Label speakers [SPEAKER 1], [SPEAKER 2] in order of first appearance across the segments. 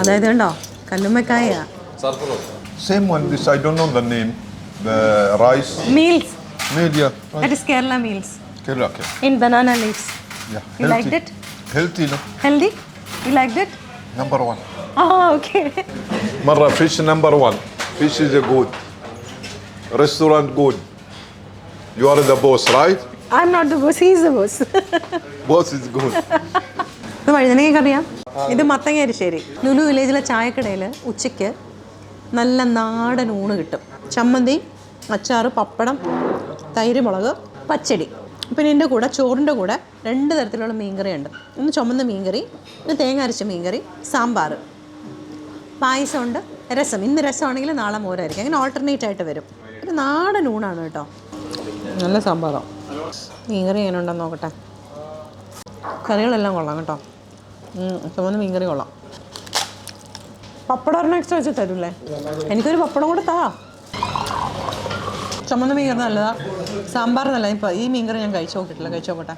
[SPEAKER 1] അതായത് കണ്ടോ കല്ലുമ്മക്കായ
[SPEAKER 2] Same one, this I don't know the name. The rice
[SPEAKER 1] meals
[SPEAKER 2] media.
[SPEAKER 1] That is Kerala meals
[SPEAKER 2] Kerala, okay.
[SPEAKER 1] In banana leaves
[SPEAKER 2] Yeah.
[SPEAKER 1] You liked it?
[SPEAKER 2] Healthy, no?
[SPEAKER 1] Healthy you like it
[SPEAKER 2] Number one.
[SPEAKER 1] Ah okay
[SPEAKER 2] Marra, fish number one. Fish is a good. Restaurant good. You are the boss, right?
[SPEAKER 1] I am not the boss he's the boss
[SPEAKER 2] Boss is good.
[SPEAKER 1] ഇത് വഴുതനങ്ങ ഇത് മത്തങ്ങ അരിശ്ശേരി ലുലു വില്ലേജിലെ ചായക്കടയിൽ ഉച്ചയ്ക്ക് നല്ല നാടൻ ഊണ് കിട്ടും. ചമ്മന്തി അച്ചാറ് പപ്പടം തൈര് മുളക് പച്ചടി. പിന്നെ എന്റെ കൂടെ ചോറിന്റെ കൂടെ രണ്ട് തരത്തിലുള്ള മീൻകറി ഉണ്ട് ഒന്ന് ചുമന്ന മീൻകറി ഒന്ന് തേങ്ങ അരച്ച മീൻകറി സാമ്പാർ പായസമുണ്ട് രസം. ഇന്ന് രസമാണെങ്കിൽ നാളെ മോരായിരിക്കും. അങ്ങനെ ഓൾട്ടർനേറ്റ് ആയിട്ട് വരും. ഒരു നാടൻ ഊണാണ് കേട്ടോ. നല്ല സാമ്പാറോ. മീൻകറി എങ്ങനെ ഉണ്ടെന്ന് നോക്കട്ടെ. കറികളെല്ലാം കൊള്ളാം കേട്ടോ. ചുമന്ന മീൻകറി കൊള്ളാം. പപ്പടം ഒരെണ്ണം എക്സ്ട്രാ വെച്ച് തരൂല്ലേ? എനിക്കൊരു പപ്പടം കൂടെ താ. ചുമന്ന മീൻകറി നല്ലതാ. സാമ്പാർ നല്ല ഇപ്പം ഈ മീൻകറി ഞാൻ കഴിച്ചു നോക്കിയിട്ടില്ല. കഴിച്ചു നോക്കട്ടെ.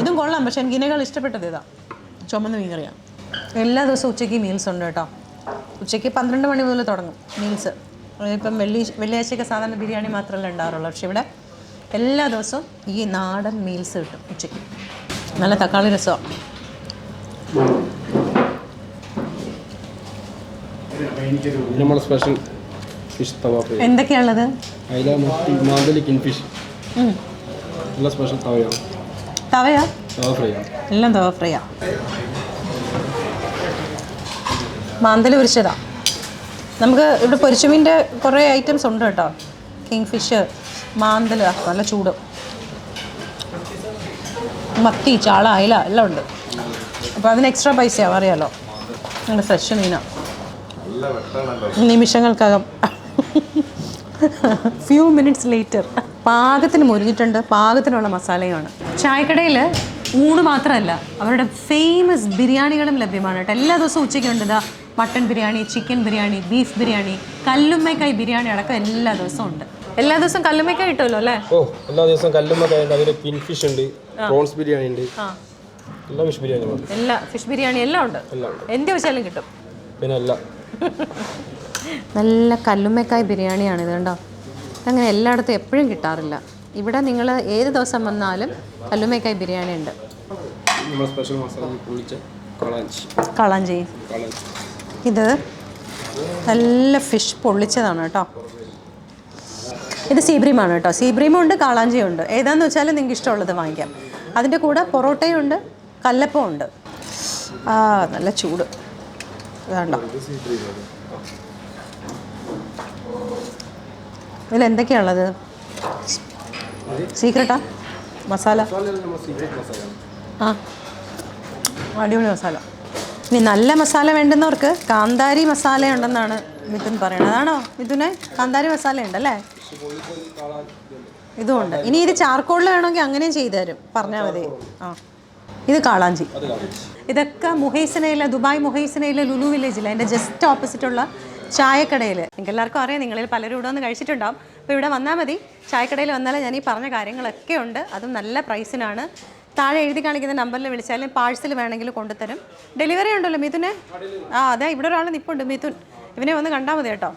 [SPEAKER 1] ഇതും കൊള്ളാം പക്ഷെ എനിക്ക് ഇതിനേക്കാൾ ഇഷ്ടപ്പെട്ടത് ഇതാ. ചുമന്ന മീൻകറിയാണ് എല്ലാ ദിവസവും ഉച്ചയ്ക്ക് മീൽസ് ഉണ്ട് കേട്ടോ. ഉച്ചയ്ക്ക് പന്ത്രണ്ട് മണി മുതൽ തുടങ്ങും മീൽസ് ഇപ്പം വെള്ളി വെള്ളിയാഴ്ചയൊക്കെ സാധാരണ ബിരിയാണി മാത്രമല്ല ഉണ്ടാകാറുള്ളൂ പക്ഷെ ഇവിടെ എല്ലാ ദിവസവും ഈ നാടൻ മീൽസ് കിട്ടും ഉച്ചയ്ക്ക്. നല്ല തക്കാളി രസമാണ്.
[SPEAKER 3] നമ്മൾ സ്പെഷ്യൽ ഫിഷ് തവ ഫ്രൈ
[SPEAKER 1] എന്തൊക്കെയാണുള്ളത്?
[SPEAKER 3] അയില മത്തി മാന്തലി കിൻ ഫിഷ് നല്ല സ്പെഷ്യൽ തവയാണ്
[SPEAKER 1] തവയാ?
[SPEAKER 3] തവ ഫ്രൈ ആണ്
[SPEAKER 1] എല്ലാം തവ ഫ്രൈയാ. മാന്തലി പൊരിച്ചതാ. നമുക്ക് ഇവിടെ പൊരിച്ചുമീന്റെ കുറേ ഐറ്റംസ് ഉണ്ട് കേട്ടോ. കിങ് ഫിഷ് മാന്തൽ നല്ല ചൂട്. മത്തി ചാള അയില എല്ലാം ഉണ്ട്. അപ്പോൾ അതിന് എക്സ്ട്രാ പൈസയാവും അറിയാലോ നല്ല ഫ്രഷ് മീനാണ് നിമിഷങ്ങൾക്കകം. ഫ്യൂ മിനിറ്റ്സ് ലേറ്റർ പാകത്തിന് മുരിഞ്ഞിട്ടുണ്ട്. പാകത്തിനുള്ള മസാലയുമാണ്. ചായക്കടയിൽ ഊണ് മാത്രമല്ല അവരുടെ ഫേമസ് ബിരിയാണികളും ലഭ്യമാണ് കേട്ടോ. എല്ലാ ദിവസവും ഉച്ചയ്ക്കുണ്ട് ഇതാ mutton biryani chicken biryani beef biryani കല്ലുമ്മക്കായ് biryani അടക്കം എല്ലാ ദിവസവും ഉണ്ട്. എല്ലാ ദിവസവും കല്ലുമ്മക്കായ് കിട്ടുമല്ലോ അല്ലേ?
[SPEAKER 3] ഓ എല്ലാ ദിവസവും കല്ലുമ്മക്കായ് ഉണ്ട്. അതിൽ പിൻഫിഷ് ഉണ്ട്. പ്രോൺസ് ബിരിയാണി ഉണ്ട്.
[SPEAKER 1] ആ.
[SPEAKER 3] എല്ലാ ഫിഷ് ബിരിയാണി ഉണ്ട്
[SPEAKER 1] എല്ലാ ഫിഷ് ബിരിയാണി എല്ലാം ഉണ്ട്. എന്ത് വെച്ചാലും കിട്ടും.
[SPEAKER 3] പിന്നെ എല്ലാം
[SPEAKER 1] നല്ല കല്ലുമ്മക്കായ ബിരിയാണിയാണ് ഇത് കണ്ടോ? അങ്ങനെ എല്ലായിടത്തും എപ്പോഴും കിട്ടാറില്ല. ഇവിടെ നിങ്ങൾ ഏത് ദിവസം വന്നാലും കല്ലുമ്മക്കായ ബിരിയാണി ഉണ്ട്.
[SPEAKER 3] നമ്മൾ സ്പെഷ്യൽ മസാല പൊളിച്ച കളാഞ്ചി.
[SPEAKER 1] ഇത് നല്ല ഫിഷ് പൊള്ളിച്ചതാണ് കേട്ടോ. ഇത് സീബ്രീമാണ് കേട്ടോ. സീബ്രീമുണ്ട് കാളാഞ്ചിയും ഉണ്ട്. ഏതാന്ന് വെച്ചാൽ നിങ്ങൾക്ക് ഇഷ്ടമുള്ളത് വാങ്ങിക്കാം. അതിന്റെ കൂടെ പൊറോട്ടയും ഉണ്ട് കല്ലപ്പവും ഉണ്ട് ആ നല്ല ചൂട്. വേണ്ട ഇതിൽ എന്തൊക്കെയാണുള്ളത്? സീക്രട്ടാ? മസാല? ആ. അടിപൊളി മസാല. ഇനി നല്ല മസാല വേണ്ടുന്നവർക്ക് കാന്താരി മസാല ഉണ്ടെന്നാണ് മിഥുൻ പറയുന്നത്. അതാണോ മിഥുനെ? കാന്താരി മസാല ഉണ്ടല്ലേ ഇതുമുണ്ട് ഇനി ഇത് ചാർക്കോളിൽ വേണമെങ്കിൽ അങ്ങനെയും ചെയ്തു തരും. പറഞ്ഞാൽ മതി. ആ. ഇത് കാളാഞ്ചി. ഇതൊക്കെ മുഹൈസനയിലെ ദുബായ് മുഹൈസനയിലെ ലുലു വില്ലേജിലെ അതിന്റെ ജസ്റ്റ് ഓപ്പോസിറ്റുള്ള ചായക്കടയിൽ നിങ്ങൾക്ക് എല്ലാവർക്കും അറിയാം നിങ്ങളിൽ പലരും ഇവിടെ വന്ന് കഴിച്ചിട്ടുണ്ടാവും. അപ്പോൾ ഇവിടെ വന്നാൽ മതി. ചായക്കടയിൽ വന്നാൽ ഞാൻ ഈ പറഞ്ഞ കാര്യങ്ങളൊക്കെ ഉണ്ട്. അതും നല്ല പ്രൈസിനാണ് താഴെ എഴുതി കാണിക്കുന്ന നമ്പറിൽ വിളിച്ചാലും പാഴ്സൽ വേണമെങ്കിൽ കൊണ്ടുതരും ഡെലിവറി ഉണ്ടല്ലോ മിഥുനെ? ആ അതെ ഇവിടെ ഒരാൾ നിൽപ്പുണ്ട് മിഥുൻ. ഇവനെ വന്ന് കണ്ടാൽ മതി കേട്ടോ.